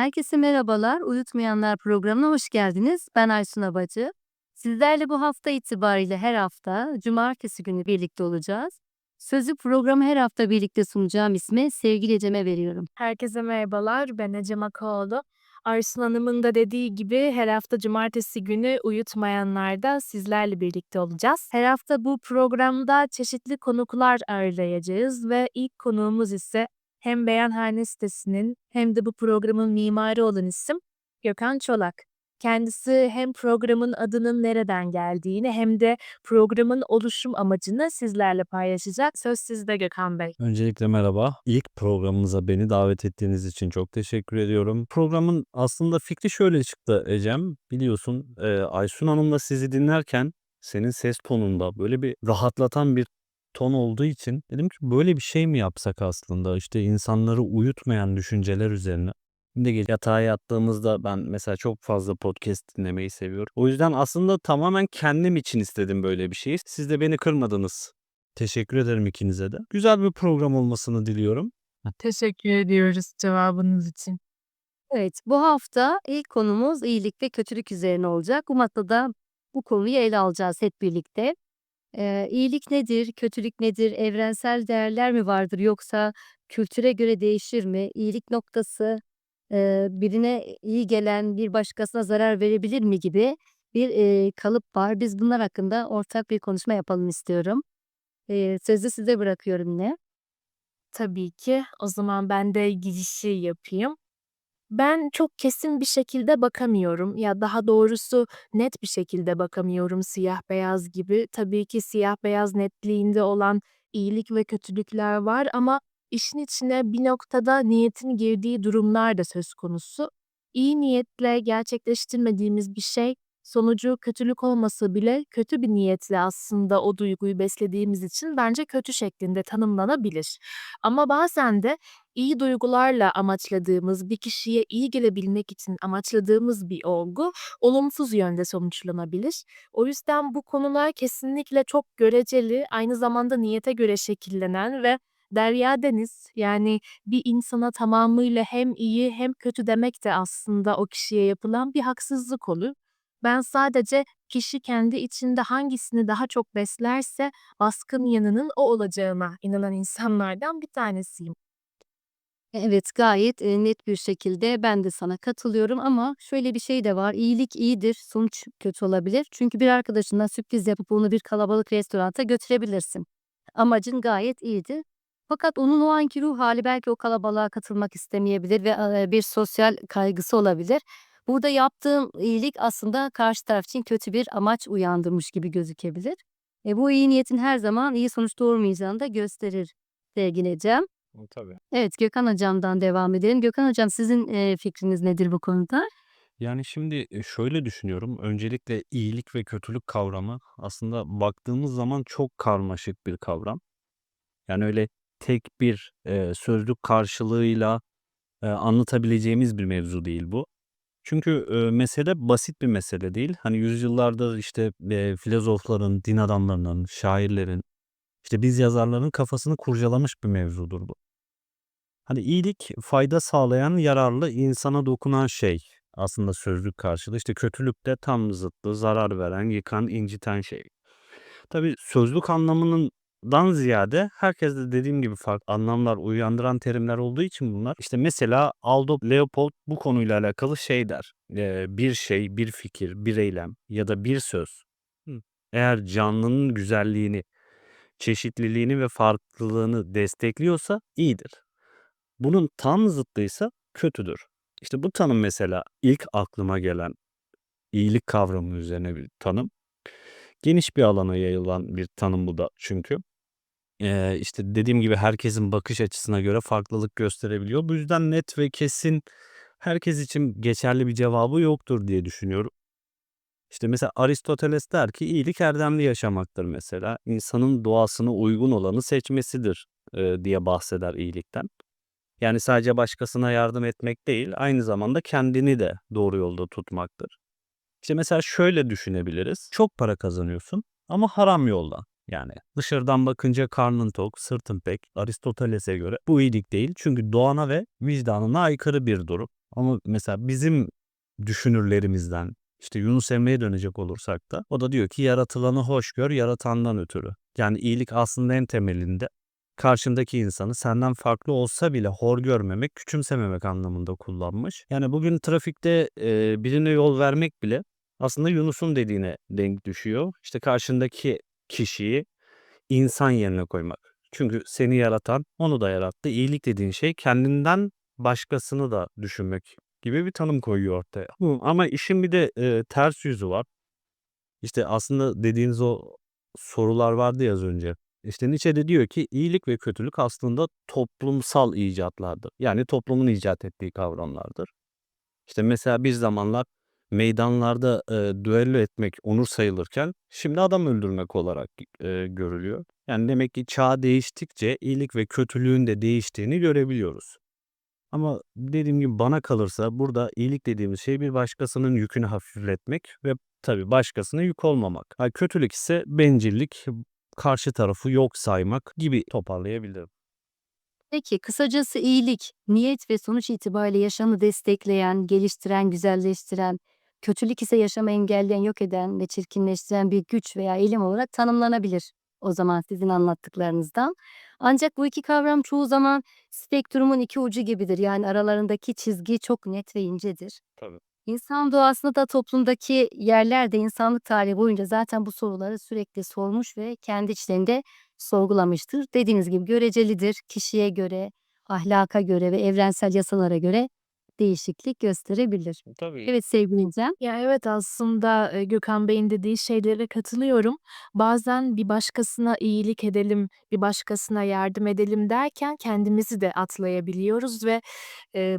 Herkese merhabalar. Uyutmayanlar programına hoş geldiniz. Ben Aysun Abacı. Sizlerle bu hafta itibariyle her hafta cumartesi günü birlikte olacağız. Sözü programı her hafta birlikte sunacağım ismi sevgili Ecem'e veriyorum. Herkese merhabalar. Ben Ecem Akaoğlu. Aysun Hanım'ın da dediği gibi her hafta cumartesi günü uyutmayanlarda sizlerle birlikte olacağız. Her hafta bu programda çeşitli konuklar ağırlayacağız ve ilk konuğumuz ise hem Beyanhane sitesinin hem de bu programın mimarı olan isim Gökhan Çolak. Kendisi hem programın adının nereden geldiğini hem de programın oluşum amacını sizlerle paylaşacak. Söz sizde Gökhan Bey. Öncelikle merhaba. İlk programımıza beni davet ettiğiniz için çok teşekkür ediyorum. Programın aslında fikri şöyle çıktı Ecem. Biliyorsun Aysun Hanım'la sizi dinlerken senin ses tonunda böyle bir rahatlatan bir ton olduğu için dedim ki böyle bir şey mi yapsak aslında işte insanları uyutmayan düşünceler üzerine. Şimdi gece yatağa yattığımızda ben mesela çok fazla podcast dinlemeyi seviyorum. O yüzden aslında tamamen kendim için istedim böyle bir şeyi. Siz de beni kırmadınız. Teşekkür ederim ikinize de. Güzel bir program olmasını diliyorum. Teşekkür ediyoruz cevabınız için. Evet, bu hafta ilk konumuz iyilik ve kötülük üzerine olacak. Bu masada bu konuyu ele alacağız hep birlikte. Ee, iyilik nedir, kötülük nedir, evrensel değerler mi vardır yoksa kültüre göre değişir mi? İyilik noktası e, birine iyi gelen bir başkasına zarar verebilir mi gibi bir e, kalıp var. Biz bunlar hakkında ortak bir konuşma yapalım istiyorum. E, sözü size bırakıyorum ne? Tabii ki. O zaman ben de girişi yapayım. Ben çok kesin bir şekilde bakamıyorum ya daha doğrusu net bir şekilde bakamıyorum siyah beyaz gibi. Tabii ki siyah beyaz netliğinde olan iyilik ve kötülükler var ama işin içine bir noktada niyetin girdiği durumlar da söz konusu. İyi niyetle gerçekleştirmediğimiz bir şey sonucu kötülük olmasa bile kötü bir niyetle aslında o duyguyu beslediğimiz için bence kötü şeklinde tanımlanabilir. Ama bazen de iyi duygularla amaçladığımız, bir kişiye iyi gelebilmek için amaçladığımız bir olgu olumsuz yönde sonuçlanabilir. O yüzden bu konular kesinlikle çok göreceli, aynı zamanda niyete göre şekillenen ve derya deniz yani bir insana tamamıyla hem iyi hem kötü demek de aslında o kişiye yapılan bir haksızlık olur. Ben sadece kişi kendi içinde hangisini daha çok beslerse baskın yanının o olacağına inanan insanlardan bir tanesiyim. Evet, gayet, net bir şekilde ben de sana katılıyorum ama şöyle bir şey de var. İyilik iyidir, sonuç kötü olabilir. Çünkü bir arkadaşına sürpriz yapıp onu bir kalabalık restoranta götürebilirsin. Amacın gayet iyiydi. Fakat onun o anki ruh hali belki o kalabalığa katılmak istemeyebilir ve, bir sosyal kaygısı olabilir. Burada yaptığım iyilik aslında karşı taraf için kötü bir amaç uyandırmış gibi gözükebilir. E, bu iyi niyetin her zaman iyi sonuç doğurmayacağını da gösterir sevgili Ecem. Tabii. Evet, Gökhan Hocam'dan devam edelim. Gökhan Hocam sizin, eee, fikriniz nedir bu konuda? Yani şimdi e, şöyle düşünüyorum. Öncelikle iyilik ve kötülük kavramı aslında baktığımız zaman çok karmaşık bir kavram. Yani öyle tek bir e, sözlük karşılığıyla e, anlatabileceğimiz bir mevzu değil bu. Çünkü e, mesele basit bir mesele değil. Hani yüzyıllardır işte e, filozofların, din adamlarının, şairlerin, işte biz yazarların kafasını kurcalamış bir mevzudur bu. Hani iyilik fayda sağlayan, yararlı, insana dokunan şey. Aslında sözlük karşılığı. İşte kötülük de tam zıttı, zarar veren, yıkan, inciten şey. Tabii sözlük anlamından ziyade herkes de dediğim gibi farklı anlamlar uyandıran terimler olduğu için bunlar. İşte mesela Aldo Leopold bu konuyla alakalı şey der. Eee, bir şey, bir fikir, bir eylem ya da bir söz. Hı. Eğer canlının güzelliğini, çeşitliliğini ve farklılığını destekliyorsa iyidir. Bunun tam zıttıysa kötüdür. İşte bu tanım mesela ilk aklıma gelen iyilik kavramı üzerine bir tanım. Geniş bir alana yayılan bir tanım bu da çünkü. Eee, işte dediğim gibi herkesin bakış açısına göre farklılık gösterebiliyor. Bu yüzden net ve kesin herkes için geçerli bir cevabı yoktur diye düşünüyorum. İşte mesela Aristoteles der ki iyilik erdemli yaşamaktır mesela. İnsanın doğasına uygun olanı seçmesidir eee, diye bahseder iyilikten. Yani sadece başkasına yardım etmek değil, aynı zamanda kendini de doğru yolda tutmaktır. İşte mesela şöyle düşünebiliriz. Çok para kazanıyorsun ama haram yoldan. Yani dışarıdan bakınca karnın tok, sırtın pek. Aristoteles'e göre bu iyilik değil çünkü doğana ve vicdanına aykırı bir durum. Ama mesela bizim düşünürlerimizden işte Yunus Emre'ye dönecek olursak da o da diyor ki yaratılanı hoş gör yaratandan ötürü. Yani iyilik aslında en temelinde karşındaki insanı senden farklı olsa bile hor görmemek, küçümsememek anlamında kullanmış. Yani bugün trafikte e, birine yol vermek bile aslında Yunus'un dediğine denk düşüyor. İşte karşındaki kişiyi insan yerine koymak. Çünkü seni yaratan onu da yarattı. İyilik dediğin şey kendinden başkasını da düşünmek gibi bir tanım koyuyor ortaya. Ama işin bir de e, ters yüzü var. İşte aslında dediğiniz o sorular vardı ya az önce. İşte Nietzsche de diyor ki iyilik ve kötülük aslında toplumsal icatlardır. Yani toplumun icat ettiği kavramlardır. İşte mesela bir zamanlar meydanlarda e, düello etmek onur sayılırken şimdi adam öldürmek olarak e, görülüyor. Yani demek ki çağ değiştikçe iyilik ve kötülüğün de değiştiğini görebiliyoruz. Ama dediğim gibi bana kalırsa burada iyilik dediğimiz şey bir başkasının yükünü hafifletmek ve tabii başkasına yük olmamak. Ha, kötülük ise bencillik, karşı tarafı yok saymak gibi toparlayabilirim. Peki kısacası iyilik, niyet ve sonuç itibariyle yaşamı destekleyen, geliştiren, güzelleştiren, kötülük ise yaşamı engelleyen, yok eden ve çirkinleştiren bir güç veya eylem olarak tanımlanabilir. O zaman sizin anlattıklarınızdan. Ancak bu iki kavram çoğu zaman spektrumun iki ucu gibidir. Yani aralarındaki çizgi çok net ve incedir. Tabii. İnsan doğasında da toplumdaki yerler de insanlık tarihi boyunca zaten bu soruları sürekli sormuş ve kendi içlerinde sorgulamıştır. Dediğiniz gibi görecelidir. Kişiye göre, ahlaka göre ve evrensel yasalara göre değişiklik gösterebilir. Tabii. Evet sevgili İncem. Ya evet aslında e, Gökhan Bey'in dediği şeylere katılıyorum. Bazen bir başkasına iyilik edelim, bir başkasına yardım edelim derken kendimizi de atlayabiliyoruz ve e,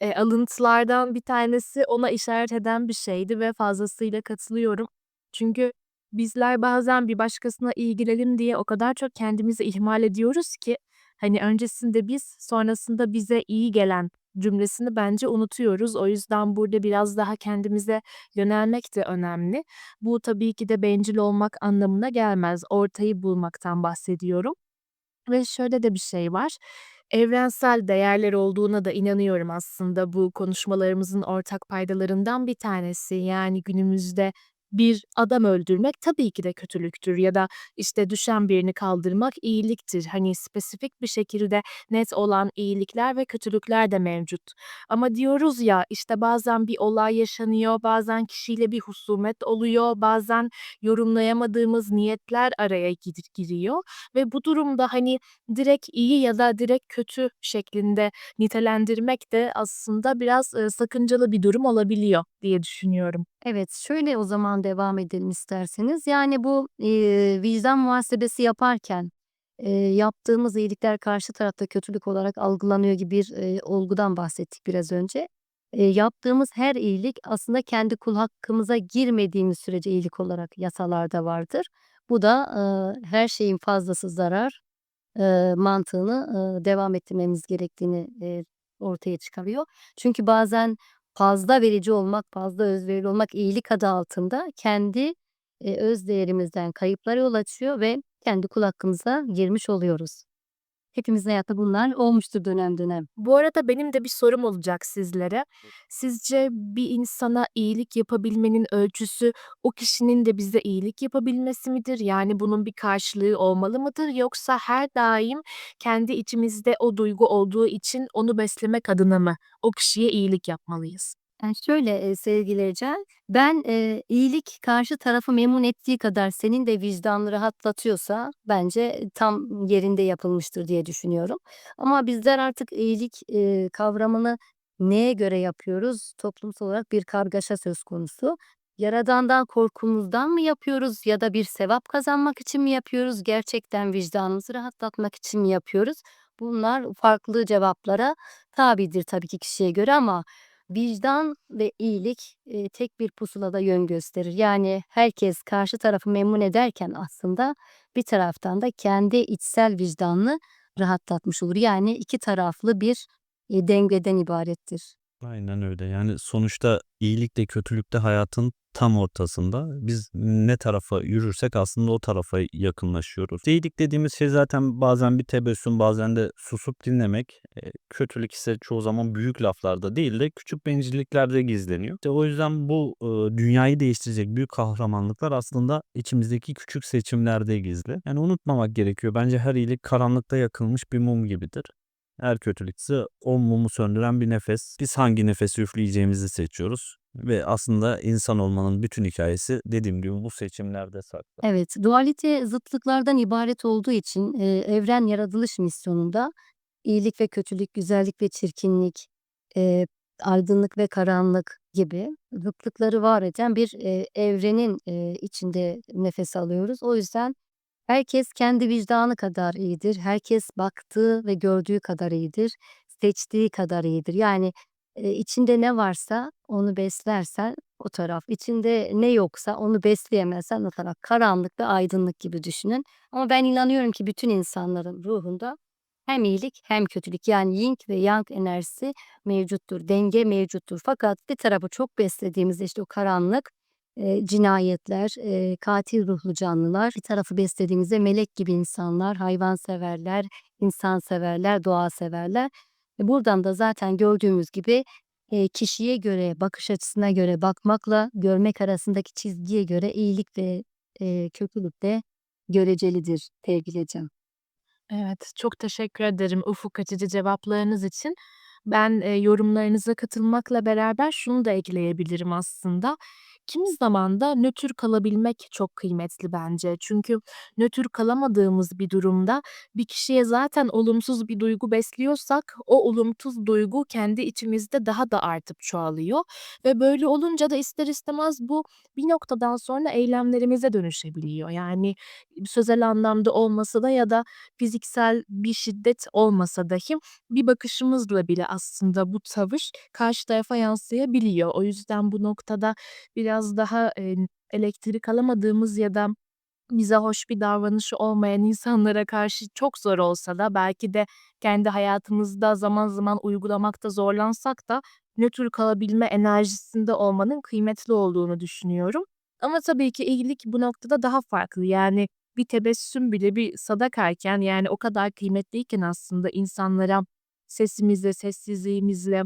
e, alıntılardan bir tanesi ona işaret eden bir şeydi ve fazlasıyla katılıyorum. Çünkü bizler bazen bir başkasına iyi gelelim diye o kadar çok kendimizi ihmal ediyoruz ki hani öncesinde biz sonrasında bize iyi gelen cümlesini bence unutuyoruz. O yüzden burada biraz daha kendimize yönelmek de önemli. Bu tabii ki de bencil olmak anlamına gelmez. Ortayı bulmaktan bahsediyorum. Ve şöyle de bir şey var. Evrensel değerler olduğuna da inanıyorum aslında bu konuşmalarımızın ortak paydalarından bir tanesi. Yani günümüzde bir adam öldürmek tabii ki de kötülüktür ya da işte düşen birini kaldırmak iyiliktir. Hani spesifik bir şekilde net olan iyilikler ve kötülükler de mevcut. Ama diyoruz ya işte bazen bir olay yaşanıyor, bazen kişiyle bir husumet oluyor, bazen yorumlayamadığımız niyetler araya gir- giriyor ve bu durumda hani direkt iyi ya da direkt kötü şeklinde nitelendirmek de aslında biraz sakıncalı bir durum olabiliyor diye düşünüyorum. Evet, şöyle o zaman devam edelim isterseniz. Yani bu eee, vicdan muhasebesi yaparken eee, yaptığımız iyilikler karşı tarafta kötülük olarak algılanıyor gibi bir eee, olgudan bahsettik biraz önce. Eee, yaptığımız her iyilik aslında kendi kul hakkımıza girmediğimiz sürece iyilik olarak yasalarda vardır. Bu da eee, her şeyin fazlası zarar eee, mantığını eee, devam ettirmemiz gerektiğini eee, ortaya çıkarıyor. Çünkü bazen fazla verici olmak, fazla özverili olmak iyilik adı altında kendi eee, öz değerimizden kayıplara yol açıyor ve kendi kul hakkımıza girmiş oluyoruz. Hepimizin hayatta bunlar olmuştur dönem dönem. Bu arada benim de bir sorum olacak sizlere. Sizce bir insana iyilik yapabilmenin ölçüsü o kişinin de bize iyilik yapabilmesi midir? Yani bunun bir karşılığı olmalı mıdır? Yoksa her daim kendi içimizde o duygu olduğu için onu beslemek adına mı o kişiye iyilik yapmalıyız? Yani şöyle eee, sevgili Ecel, ben eee, iyilik karşı tarafı memnun ettiği kadar senin de vicdanını rahatlatıyorsa bence tam yerinde yapılmıştır diye düşünüyorum. Ama bizler artık iyilik eee, kavramını neye göre yapıyoruz? Toplumsal olarak bir kargaşa söz konusu. Yaradandan korkumuzdan mı yapıyoruz ya da bir sevap kazanmak için mi yapıyoruz? Gerçekten vicdanımızı rahatlatmak için mi yapıyoruz? Bunlar farklı cevaplara tabidir tabii ki kişiye göre ama Vicdan ve iyilik, eee, tek bir pusulada yön gösterir. Yani herkes karşı tarafı memnun ederken aslında bir taraftan da kendi içsel vicdanını rahatlatmış olur. Yani iki taraflı bir, eee, dengeden ibarettir. Aynen öyle. Yani sonuçta iyilik de kötülük de hayatın tam ortasında. Biz ne tarafa yürürsek aslında o tarafa yakınlaşıyoruz. İyilik dediğimiz şey zaten bazen bir tebessüm, bazen de susup dinlemek. Eee, kötülük ise çoğu zaman büyük laflarda değil de küçük bencilliklerde gizleniyor. İşte o yüzden bu, ııı, dünyayı değiştirecek büyük kahramanlıklar aslında içimizdeki küçük seçimlerde gizli. Yani unutmamak gerekiyor. Bence her iyilik karanlıkta yakılmış bir mum gibidir. Her kötülük ise o mumu söndüren bir nefes. Biz hangi nefesi üfleyeceğimizi seçiyoruz ve aslında insan olmanın bütün hikâyesi dediğim gibi bu seçimlerde saklı. Evet, dualite zıtlıklardan ibaret olduğu için, eee, evren yaratılış misyonunda iyilik ve kötülük, güzellik ve çirkinlik, eee, aydınlık ve karanlık gibi zıtlıkları var eden bir, eee, evrenin, eee, içinde nefes alıyoruz. O yüzden herkes kendi vicdanı kadar iyidir. Herkes baktığı ve gördüğü kadar iyidir. Seçtiği kadar iyidir. Yani, eee, içinde ne varsa onu beslersen o taraf, içinde ne yoksa onu besleyemezsen o taraf. Karanlık ve aydınlık gibi düşünün. Ama ben inanıyorum ki bütün insanların ruhunda hem iyilik hem kötülük yani Yin ve Yang enerjisi mevcuttur. Denge mevcuttur. Fakat bir tarafı çok beslediğimizde işte o karanlık, eee, cinayetler, katil ruhlu canlılar, bir tarafı beslediğimizde melek gibi insanlar, hayvanseverler, insanseverler, doğaseverler. E, buradan da zaten gördüğümüz gibi, kişiye göre, bakış açısına göre bakmakla görmek arasındaki çizgiye göre iyilik ve, kötülük de görecelidir sevgili Ecem. Evet, çok teşekkür ederim ufuk açıcı cevaplarınız için. Ben, eee, yorumlarınıza katılmakla beraber şunu da ekleyebilirim aslında. Kimi zaman da nötr kalabilmek çok kıymetli bence. Çünkü nötr kalamadığımız bir durumda bir kişiye zaten olumsuz bir duygu besliyorsak o olumsuz duygu kendi içimizde daha da artıp çoğalıyor ve böyle olunca da ister istemez bu bir noktadan sonra eylemlerimize dönüşebiliyor. Yani sözel anlamda olmasa da ya da fiziksel bir şiddet olmasa dahi bir bakışımızla bile aslında bu tavır karşı tarafa yansıyabiliyor. O yüzden bu noktada biraz daha, eee, elektrik alamadığımız ya da bize hoş bir davranışı olmayan insanlara karşı çok zor olsa da belki de kendi hayatımızda zaman zaman uygulamakta zorlansak da nötr kalabilme enerjisinde olmanın kıymetli olduğunu düşünüyorum. Ama tabii ki iyilik bu noktada daha farklı. Yani bir tebessüm bile bir sadakayken yani o kadar kıymetliyken aslında insanlara sesimizle, sessizliğimizle,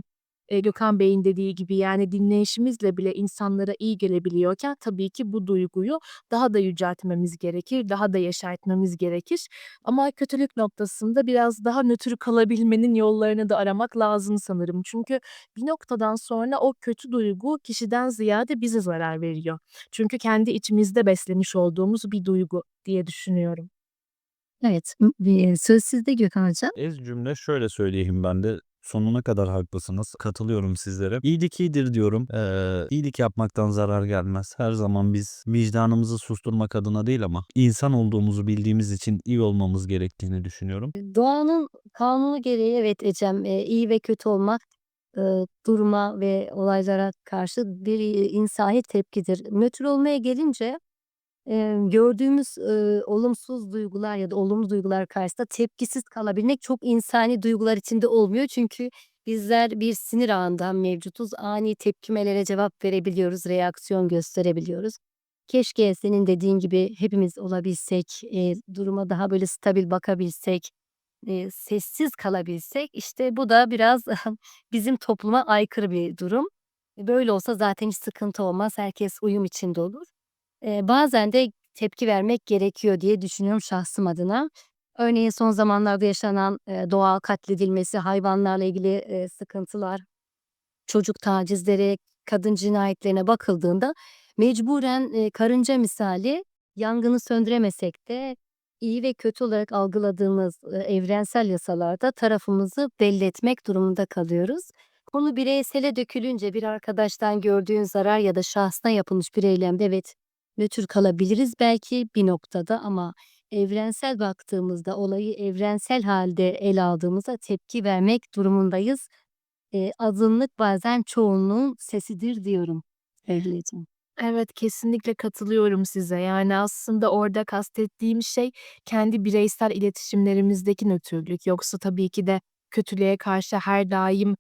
eee, Gökhan Bey'in dediği gibi yani dinleyişimizle bile insanlara iyi gelebiliyorken tabii ki bu duyguyu daha da yüceltmemiz gerekir, daha da yeşertmemiz gerekir. Ama kötülük noktasında biraz daha nötr kalabilmenin yollarını da aramak lazım sanırım. Çünkü bir noktadan sonra o kötü duygu kişiden ziyade bize zarar veriyor. Çünkü kendi içimizde beslemiş olduğumuz bir duygu diye düşünüyorum. Evet, ı eee, söz sizde Gökhan Hocam. Ez cümle şöyle söyleyeyim ben de. Sonuna kadar haklısınız. Katılıyorum sizlere. İyilik iyidir diyorum. Eee, iyilik yapmaktan zarar gelmez. Her zaman biz vicdanımızı susturmak adına değil ama insan olduğumuzu bildiğimiz için iyi olmamız gerektiğini düşünüyorum. Doğanın kanunu gereği evet Ecem, eee, iyi ve kötü olmak, ııı, duruma ve olaylara karşı bir, iii, insani tepkidir. Nötr olmaya gelince, eee, gördüğümüz, ııı, olumsuz duygular ya da olumlu duygular karşısında tepkisiz kalabilmek çok insani duygular içinde olmuyor. Çünkü bizler bir sinir ağında mevcutuz. Ani tepkimelere cevap verebiliyoruz, reaksiyon gösterebiliyoruz. Keşke senin dediğin gibi hepimiz olabilsek, eee, duruma daha böyle stabil bakabilsek, eee, sessiz kalabilsek. İşte bu da biraz bizim topluma aykırı bir durum. Böyle olsa zaten hiç sıkıntı olmaz. Herkes uyum içinde olur. Bazen de tepki vermek gerekiyor diye düşünüyorum şahsım adına. Örneğin son zamanlarda yaşanan, eee, doğa katledilmesi, hayvanlarla ilgili, sıkıntılar, çocuk tacizleri, kadın cinayetlerine bakıldığında mecburen, karınca misali yangını söndüremesek de iyi ve kötü olarak algıladığımız, evrensel yasalarda tarafımızı belli etmek durumunda kalıyoruz. Konu bireysele dökülünce bir arkadaştan gördüğün zarar ya da şahsına yapılmış bir eylemde evet, nötr kalabiliriz belki bir noktada ama evrensel baktığımızda, olayı evrensel hâlde ele aldığımızda tepki vermek durumundayız. Eee, azınlık bazen çoğunluğun sesidir diyorum sevgili Ecem. Evet, kesinlikle katılıyorum size. Yani aslında orada kastettiğim şey kendi bireysel iletişimlerimizdeki nötrlük. Yoksa tabii ki de kötülüğe karşı her daim,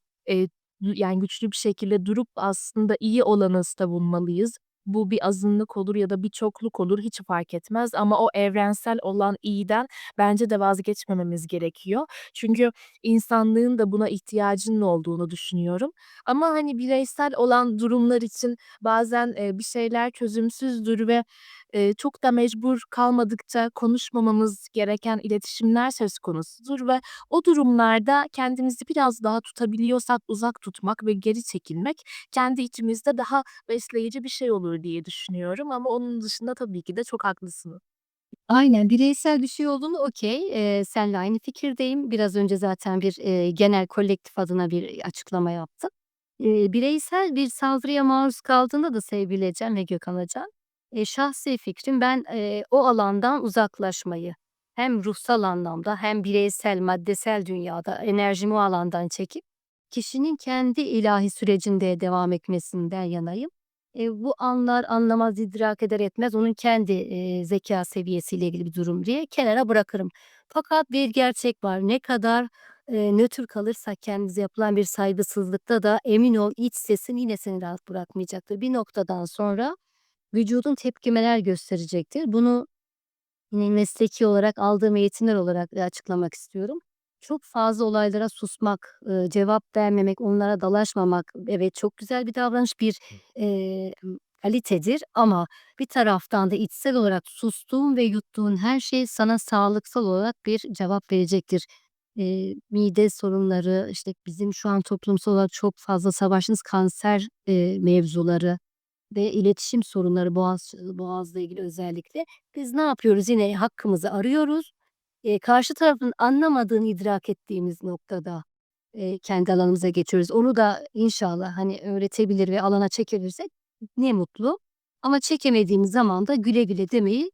du yani güçlü bir şekilde durup aslında iyi olanı savunmalıyız. Bu bir azınlık olur ya da bir çokluk olur hiç fark etmez ama o evrensel olan iyiden bence de vazgeçmememiz gerekiyor. Çünkü insanlığın da buna ihtiyacının olduğunu düşünüyorum. Ama, hani, bireysel olan durumlar için bazen, bir şeyler çözümsüzdür ve, eee, çok da mecbur kalmadıkça konuşmamamız gereken iletişimler söz konusudur ve o durumlarda kendimizi biraz daha tutabiliyorsak uzak tutmak ve geri çekilmek kendi içimizde daha besleyici bir şey olur diye düşünüyorum ama onun dışında tabii ki de çok haklısınız. Aynen, bireysel bir şey olduğunda okay. Eee, seninle aynı fikirdeyim. Biraz önce zaten bir, eee, genel kolektif adına bir açıklama yaptım. Eee, bireysel bir saldırıya maruz kaldığında da sevgili Ecem ve Gökhan Hocam, eee, şahsi fikrim ben, eee, o alandan uzaklaşmayı hem ruhsal anlamda hem bireysel, maddesel dünyada enerjimi o alandan çekip kişinin kendi ilahi sürecinde devam etmesinden yanayım. Eee, bu anlar, anlamaz, idrak eder etmez onun kendi, eee, zekâ seviyesiyle ilgili bir durum diye kenara bırakırım. Fakat bir gerçek var. Ne kadar, eee, nötr kalırsak kendimize yapılan bir saygısızlıkta da emin ol iç sesin yine seni rahat bırakmayacaktır. Bir noktadan sonra vücudun tepkimeler gösterecektir. Bunu yine mesleki olarak aldığım eğitimler olarak, açıklamak istiyorum. Çok fazla olaylara susmak, cevap vermemek, onlara dalaşmamak evet çok güzel bir davranış, bir, eee, kalitedir ama bir taraftan da içsel olarak sustuğun ve yuttuğun her şey sana sağlıksal olarak bir cevap verecektir. Eee, mide sorunları, işte, bizim şu an toplumsal olarak çok fazla savaştığımız kanser, eee, mevzuları ve iletişim sorunları boğaz boğazla ilgili özellikle. Biz ne yapıyoruz? Yine hakkımızı arıyoruz. Eee, karşı tarafın anlamadığını idrak ettiğimiz noktada, eee, kendi alanımıza geçiyoruz. Onu da inşallah, hani, öğretebilir ve alana çekebilirsek ne mutlu ama çekemediğimiz zaman da güle güle demeyi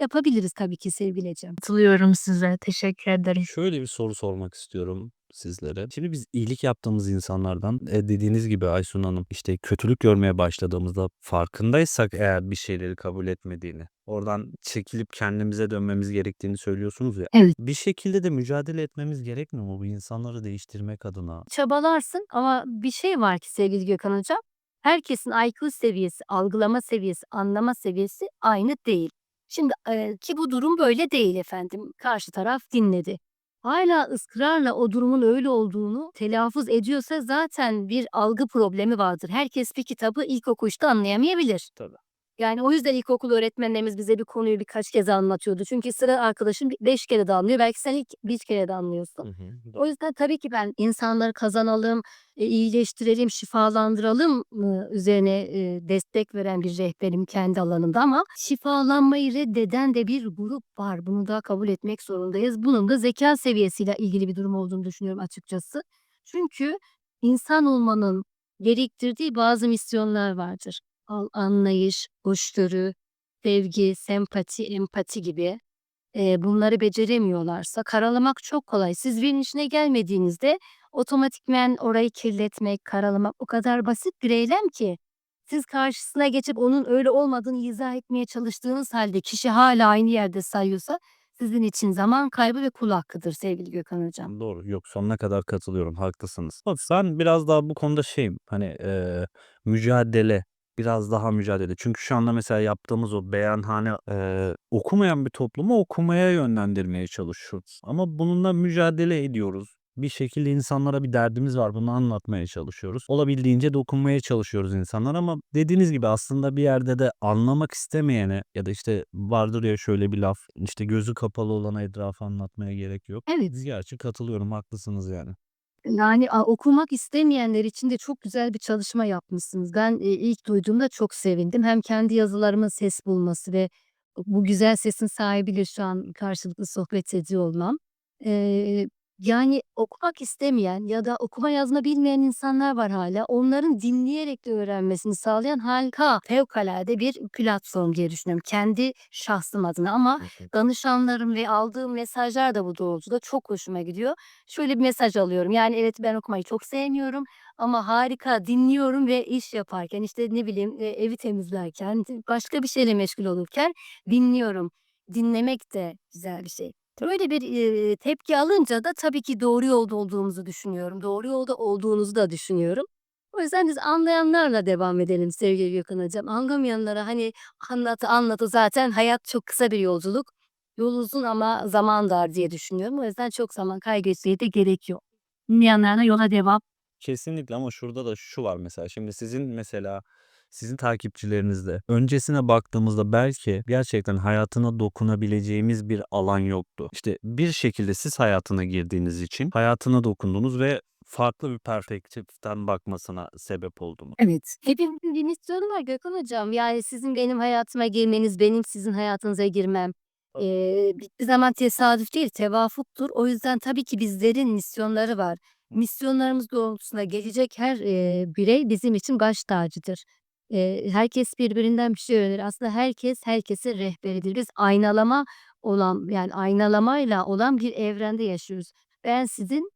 yapabiliriz tabii ki sevgili Ecem. Katılıyorum size, teşekkür ederim. Şöyle bir soru sormak istiyorum sizlere. Şimdi biz iyilik yaptığımız insanlardan, eee, dediğiniz gibi Aysun Hanım, işte, kötülük görmeye başladığımızda farkındaysak eğer bir şeyleri kabul etmediğini, oradan çekilip kendimize dönmemiz gerektiğini söylüyorsunuz ya. Evet. Bir şekilde de mücadele etmemiz gerekmiyor mu bu insanları değiştirmek adına? Çabalarsın ama bir şey var ki sevgili Gökhan Hocam, herkesin IQ seviyesi, algılama seviyesi, anlama seviyesi aynı değil. Şimdi, eee, ki bu durum böyle değil efendim. Karşı taraf dinledi. Hâlâ ısrarla o durumun öyle olduğunu telaffuz ediyorsa zaten bir algı problemi vardır. Herkes bir kitabı ilk okuyuşta anlayamayabilir. Tabii. Yani o yüzden ilkokul öğretmenlerimiz bize bir konuyu birkaç kez anlatıyordu. Çünkü sıra arkadaşın bi 5 kere de anlıyor. Belki sen ilk 1 kere de anlıyorsun. Hı hı. O yüzden tabii ki ben insanları kazanalım, eee, iyileştirelim, şifalandıralım üzerine, destek veren bir rehberim kendi alanımda ama şifalanmayı reddeden de bir grup var. Bunu da kabul etmek zorundayız. Bunun da zekâ seviyesiyle ilgili bir durum olduğunu düşünüyorum açıkçası. Çünkü insan olmanın gerektirdiği bazı misyonlar vardır. Anlayış, hoşgörü, sevgi, sempati, empati gibi. Eee, bunları beceremiyorlarsa karalamak çok kolay. Siz birinin işine gelmediğinizde otomatikman orayı kirletmek, karalamak o kadar basit bir eylem ki siz karşısına geçip onun öyle olmadığını izah etmeye çalıştığınız hâlde kişi hâlâ aynı yerde sayıyorsa sizin için zaman kaybı ve kul hakkıdır sevgili Gökhan Hocam. Doğru. Yok, sonuna kadar katılıyorum, haklısınız. Bak ben biraz daha bu konuda şeyim, hani, eee, mücadele, biraz daha mücadele. Çünkü şu anda mesela yaptığımız o beyanhane, eee, okumayan bir toplumu okumaya yönlendirmeye çalışıyoruz ama bununla mücadele ediyoruz. Bir şekilde insanlara bir derdimiz var, bunu anlatmaya çalışıyoruz. Olabildiğince dokunmaya çalışıyoruz insanlara ama dediğiniz gibi aslında bir yerde de anlamak istemeyene ya da, işte, vardır ya şöyle bir laf, işte, gözü kapalı olana etrafı anlatmaya gerek yok. Evet. Gerçi katılıyorum, haklısınız yani. Yani, okumak istemeyenler için de çok güzel bir çalışma yapmışsınız. Ben, eee, ilk duyduğumda çok sevindim. Hem kendi yazılarımın ses bulması ve bu güzel sesin sahibiyle şu an karşılıklı sohbet ediyor olmam. Eee, yani, okumak istemeyen ya da okuma yazma bilmeyen insanlar var hâlâ. Onların dinleyerek de öğrenmesini sağlayan harika, fevkalade bir platform diye düşünüyorum kendi şahsım adına ama danışanlarım ve aldığım mesajlar da bu doğrultuda çok hoşuma gidiyor. Şöyle bir mesaj alıyorum, yani, evet ben okumayı çok sevmiyorum ama harika dinliyorum ve iş yaparken, işte, ne bileyim, eee, evi temizlerken, başka bir şeyle meşgul olurken dinliyorum. Dinlemek de güzel bir şey. Öyle bir, eee, tepki alınca da tabii ki doğru yolda olduğumuzu düşünüyorum. Doğru yolda olduğunuzu da düşünüyorum. O yüzden biz anlayanlarla devam edelim sevgili Gökhan Hocam. Anlamayanlara, hani, anlatı anlatı zaten hayat çok kısa bir yolculuk. Yol uzun ama zaman dar diye düşünüyorum. O yüzden çok zaman kaybetmeye de gerek yok. Dinleyenlerle yola devam. Kesinlikle ama şurada da şu var mesela. Şimdi sizin mesela sizin takipçilerinizde öncesine baktığımızda belki gerçekten hayatına dokunabileceğimiz bir alan yoktu. İşte bir şekilde siz hayatına girdiğiniz için hayatına dokundunuz ve farklı bir perspektiften bakmasına sebep oldunuz. Evet. Hepimizin bir misyonu var Gökhan Hocam. Yani sizin benim hayatıma girmeniz, benim sizin hayatınıza girmem, eee, hiçbir zaman tesadüf değil, tevafuktur. O yüzden tabii ki bizlerin misyonları var. Misyonlarımız doğrultusunda gelecek her, eee, birey bizim için baş tacıdır. Eee, herkes birbirinden bir şey öğrenir. Aslında herkes herkesin rehberidir. Biz aynalama olan, yani aynalamayla olan bir evrende yaşıyoruz. Ben sizin,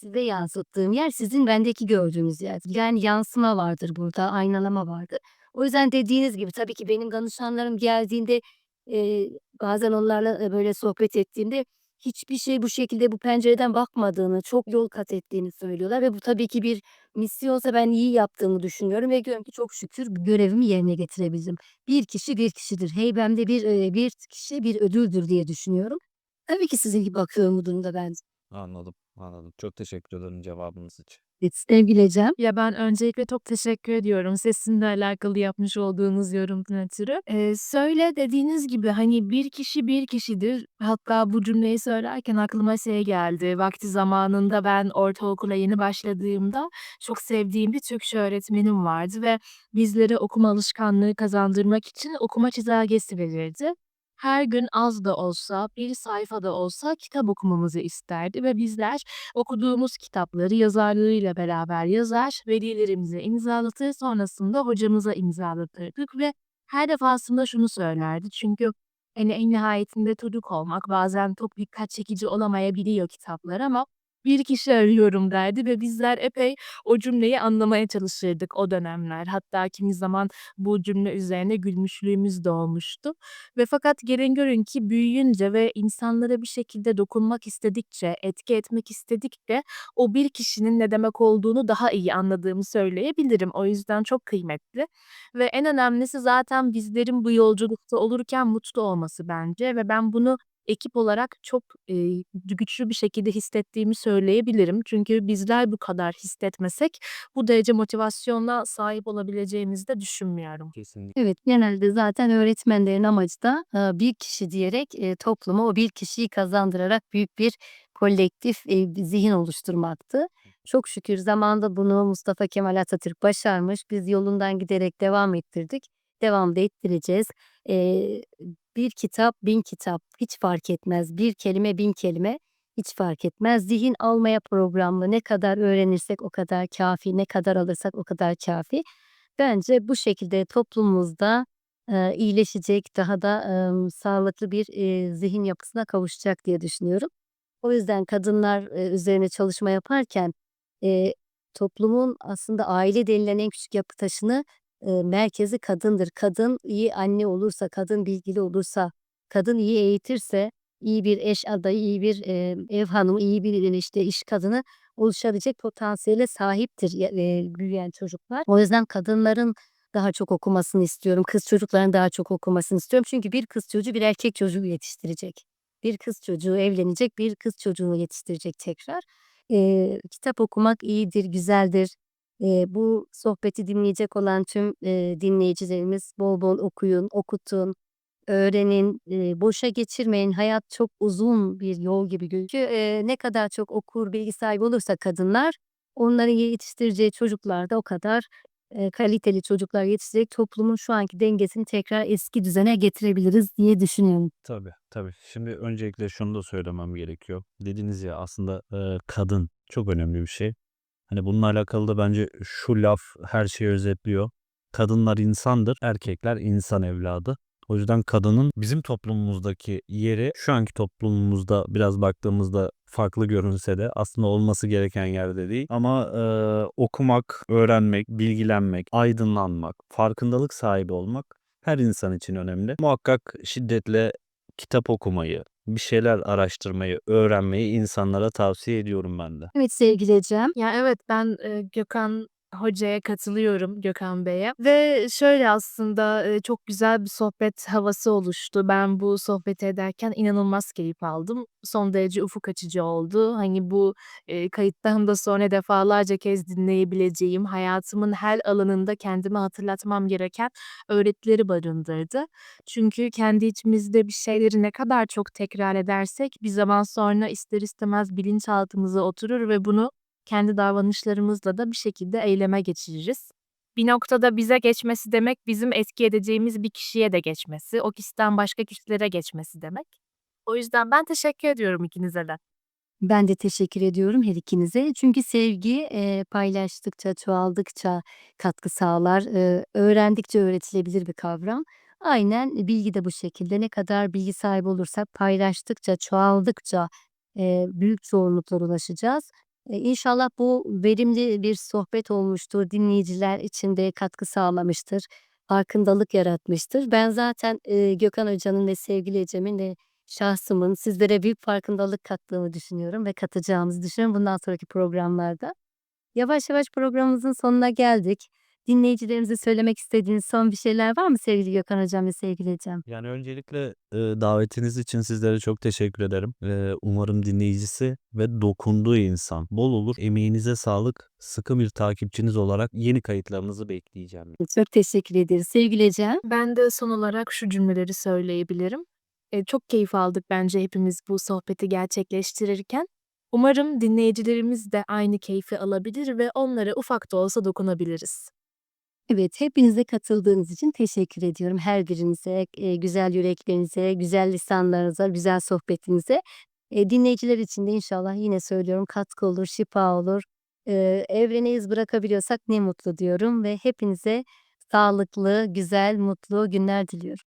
size yansıttığım yer sizin bendeki gördüğünüz yerdir. Yani yansıma vardır burada, aynalama vardır. O yüzden dediğiniz gibi tabii ki benim danışanlarım geldiğinde, eee, bazen onlarla, böyle sohbet ettiğimde hiçbir şey bu şekilde bu pencereden bakmadığını, çok yol kat ettiğini söylüyorlar ve bu tabii ki bir misyonsa ben iyi yaptığımı düşünüyorum ve diyorum ki çok şükür görevimi yerine getirebildim. Bir kişi bir kişidir. Heybemde bir, bir kişi bir ödüldür diye düşünüyorum. Tabii ki sizin gibi bakıyorum bu durumda ben. Anladım, anladım. Çok teşekkür ederim cevabınız için. Evet, sevgili Ecem. Ya, ben öncelikle çok teşekkür ediyorum sizinle alakalı yapmış olduğunuz yorumdan ötürü. Eee, şöyle, dediğiniz gibi, hani, bir kişi bir kişidir. Hatta bu cümleyi söylerken aklıma şey geldi. Vakti zamanında ben ortaokula yeni başladığımda çok sevdiğim bir Türkçe öğretmenim vardı ve bizlere okuma alışkanlığı kazandırmak için okuma çizelgesi verirdi. Her gün az da olsa, bir sayfa da olsa kitap okumamızı isterdi ve bizler okuduğumuz kitapları yazarlığıyla beraber yazar, velilerimize imzalatır, sonrasında hocamıza imzalatırdık ve her defasında şunu söylerdi. Çünkü, hani, en nihayetinde çocuk olmak bazen çok dikkat çekici olamayabiliyor kitaplar ama "Bir kişi arıyorum." derdi ve bizler epey o cümleyi anlamaya çalışırdık o dönemler. Hatta kimi zaman bu cümle üzerine gülmüşlüğümüz de olmuştu ve fakat gelin görün ki büyüyünce ve insanlara bir şekilde dokunmak istedikçe, etki etmek istedikçe o bir kişinin ne demek olduğunu daha iyi anladığımı söyleyebilirim. O yüzden çok kıymetli ve en önemlisi zaten bizlerin bu yolculukta olurken mutlu olması bence ve ben bunu ekip olarak çok, eee, güçlü bir şekilde hissettiğimi söyleyebilirim. Çünkü bizler bu kadar hissetmesek bu derece motivasyona sahip olabileceğimizi de düşünmüyorum. Kesinlikle. Evet, genelde zaten öğretmenlerin amacı da, eee, bir kişi diyerek, eee, topluma o bir kişiyi kazandırarak büyük bir kolektif, eee, bir zihin oluşturmaktı. Çok şükür zamanında bunu Mustafa Kemal Atatürk başarmış. Biz yolundan giderek devam ettirdik. Devam da ettireceğiz. Eee, bir kitap, bin kitap hiç fark etmez. Bir kelime, bin kelime hiç fark etmez. Zihin almaya programlı. Ne kadar öğrenirsek o kadar kâfi, ne kadar alırsak o kadar kâfi. Bence bu şekilde toplumumuzda, eee, iyileşecek, daha da, emm, sağlıklı bir, eee, zihin yapısına kavuşacak diye düşünüyorum. O yüzden kadınlar, eee, üzerine çalışma yaparken, eee, toplumun aslında aile denilen en küçük yapı taşını, merkezi kadındır. Kadın iyi anne olursa, kadın bilgili olursa, kadın iyi eğitirse, iyi bir eş adayı, iyi bir, ev hanımı, iyi bir, işte, iş kadını oluşabilecek potansiyele sahiptir büyüyen çocuklar. O yüzden kadınların daha çok okumasını istiyorum. Kız çocukların daha çok okumasını istiyorum. Çünkü bir kız çocuğu bir erkek çocuğu yetiştirecek. Bir kız çocuğu evlenecek, bir kız çocuğunu yetiştirecek tekrar. Eee, kitap okumak iyidir, güzeldir. Eee, bu sohbeti dinleyecek olan tüm, eee, dinleyicilerimiz bol bol okuyun, okutun, öğrenin, eee, boşa geçirmeyin. Hayat çok uzun bir yol gibi gözüküyor. Eee, ne kadar çok okur, bilgi sahibi olursa kadınlar, onların yetiştireceği çocuklar da o kadar, eee, kaliteli çocuklar yetiştirerek toplumun şu anki dengesini tekrar eski düzene getirebiliriz diye düşünüyorum. Tabii, tabii. Şimdi öncelikle şunu da söylemem gerekiyor. Dediniz ya aslında, eee, kadın çok önemli bir şey. Hani, bununla alakalı da bence şu laf her şeyi özetliyor. Kadınlar insandır, erkekler insan evladı. O yüzden kadının bizim toplumumuzdaki yeri şu anki toplumumuzda biraz baktığımızda farklı görünse de aslında olması gereken yerde değil. Ama, eee, okumak, öğrenmek, bilgilenmek, aydınlanmak, farkındalık sahibi olmak her insan için önemli. Muhakkak şiddetle kitap okumayı, bir şeyler araştırmayı, öğrenmeyi insanlara tavsiye ediyorum ben de. Evet sevgili Ecem. Ya, evet, ben, Gökhan Hoca'ya katılıyorum, Gökhan Bey'e ve şöyle aslında, çok güzel bir sohbet havası oluştu. Ben bu sohbeti ederken inanılmaz keyif aldım. Son derece ufuk açıcı oldu. Hani, bu, eee, kayıttan da sonra defalarca kez dinleyebileceğim, hayatımın her alanında kendime hatırlatmam gereken öğretileri barındırdı. Çünkü kendi içimizde bir şeyleri ne kadar çok tekrar edersek bir zaman sonra ister istemez bilinçaltımıza oturur ve bunu kendi davranışlarımızla da bir şekilde eyleme geçiririz. Bir noktada bize geçmesi demek, bizim etki edeceğimiz bir kişiye de geçmesi, o kişiden başka kişilere geçmesi demek. O yüzden ben teşekkür ediyorum ikinize de. Ben de teşekkür ediyorum her ikinize. Çünkü sevgi, eee, paylaştıkça, çoğaldıkça katkı sağlar. Eee, öğrendikçe öğretilebilir bir kavram. Aynen bilgi de bu şekilde. Ne kadar bilgi sahibi olursak paylaştıkça, çoğaldıkça, eee, büyük çoğunluklara ulaşacağız. Eee, inşallah bu verimli bir sohbet olmuştur. Dinleyiciler için de katkı sağlamıştır. Farkındalık yaratmıştır. Ben zaten, eee, Gökhan Hoca'nın ve sevgili Ecem'in ve şahsımın sizlere büyük farkındalık kattığını düşünüyorum ve katacağımızı düşünüyorum bundan sonraki programlarda. Yavaş yavaş programımızın sonuna geldik. Dinleyicilerimize söylemek istediğiniz son bir şeyler var mı sevgili Gökhan Hocam ve sevgili Ecem? Yani öncelikle, eee, davetiniz için sizlere çok teşekkür ederim. Eee, umarım dinleyicisi ve dokunduğu insan bol olur. Emeğinize sağlık. Sıkı bir takipçiniz olarak yeni kayıtlarınızı bekleyeceğim. Çok teşekkür ederiz. Sevgili Ecem? Ben de son olarak şu cümleleri söyleyebilirim. Eee, çok keyif aldık bence hepimiz bu sohbeti gerçekleştirirken. Umarım dinleyicilerimiz de aynı keyfi alabilir ve onlara ufak da olsa dokunabiliriz. Evet, hepinize katıldığınız için teşekkür ediyorum. Her birinize, güzel yüreklerinize, güzel lisanlarınıza, güzel sohbetinize. Dinleyiciler için de inşallah yine söylüyorum katkı olur, şifa olur. Evrene iz bırakabiliyorsak ne mutlu diyorum ve hepinize sağlıklı, güzel, mutlu günler diliyorum.